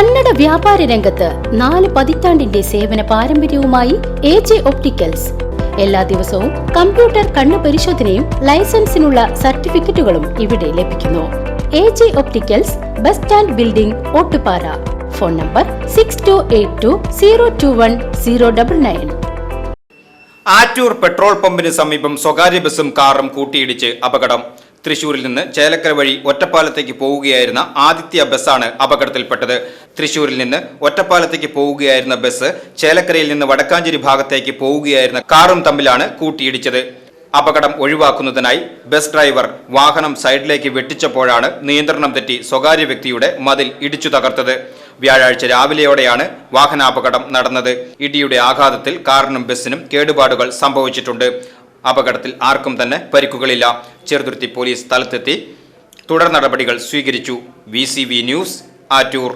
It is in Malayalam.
കന്നഡ വ്യാപാര രംഗത്ത് നാല് പതിറ്റാണ്ടിന്റെ സേവന പാരമ്പര്യവുമായി എ ജെ ഒപ്റ്റിക്കൽസ്. എല്ലാ ദിവസവും കമ്പ്യൂട്ടർ കണ്ണു പരിശോധനയും ലൈസൻസിനുള്ള സർട്ടിഫിക്കറ്റുകളും ഇവിടെ ലഭിക്കുന്നു. A J opticals bus stand building Ottupara. Phone number six two eight two zero two one zero double nine Attoor petrol പമ്പിന് സമീപം സ്വകാര്യ ബസ്സും കാറും കൂട്ടിയിടിച്ച് അപകടം. തൃശൂരിൽ നിന്ന് ചേലക്കര വഴി ഒറ്റപ്പാലത്തേക്ക് പോവുകയായിരുന്ന ആദിത്യ ബസ്സാണ് അപകടത്തിൽപ്പെട്ടത്. തൃശൂരിൽ നിന്ന് ഒറ്റപ്പാലത്തേക്ക് പോവുകയായിരുന്ന ബസ് ചേലക്കരയിൽ നിന്ന് വടക്കാഞ്ചേരി ഭാഗത്തേക്ക് പോവുകയായിരുന്ന കാറും തമ്മിലാണ് കൂട്ടിയിടിച്ചത്. അപകടം ഒഴിവാക്കുന്നതിനായി ബസ് ഡ്രൈവർ വാഹനം സൈഡിലേക്ക് വെട്ടിച്ചപ്പോഴാണ് നിയന്ത്രണം തെറ്റി സ്വകാര്യ വ്യക്തിയുടെ മതിൽ ഇടിച്ചു തകർത്തത്. വ്യാഴാഴ്ച രാവിലെയോടെയാണ് വാഹനാപകടം നടന്നത്. ഇടിയുടെ ആഘാതത്തിൽ കാറിനും ബസ്സിനും കേടുപാടുകൾ സംഭവിച്ചിട്ടുണ്ട്. അപകടത്തിൽ ആർക്കും തന്നെ പരിക്കുകളില്ല. ചെറുതുരുത്തി പോലീസ് സ്ഥലത്തെത്തി. തുടർ നടപടികൾ സ്വീകരിച്ചു. V news Attoor.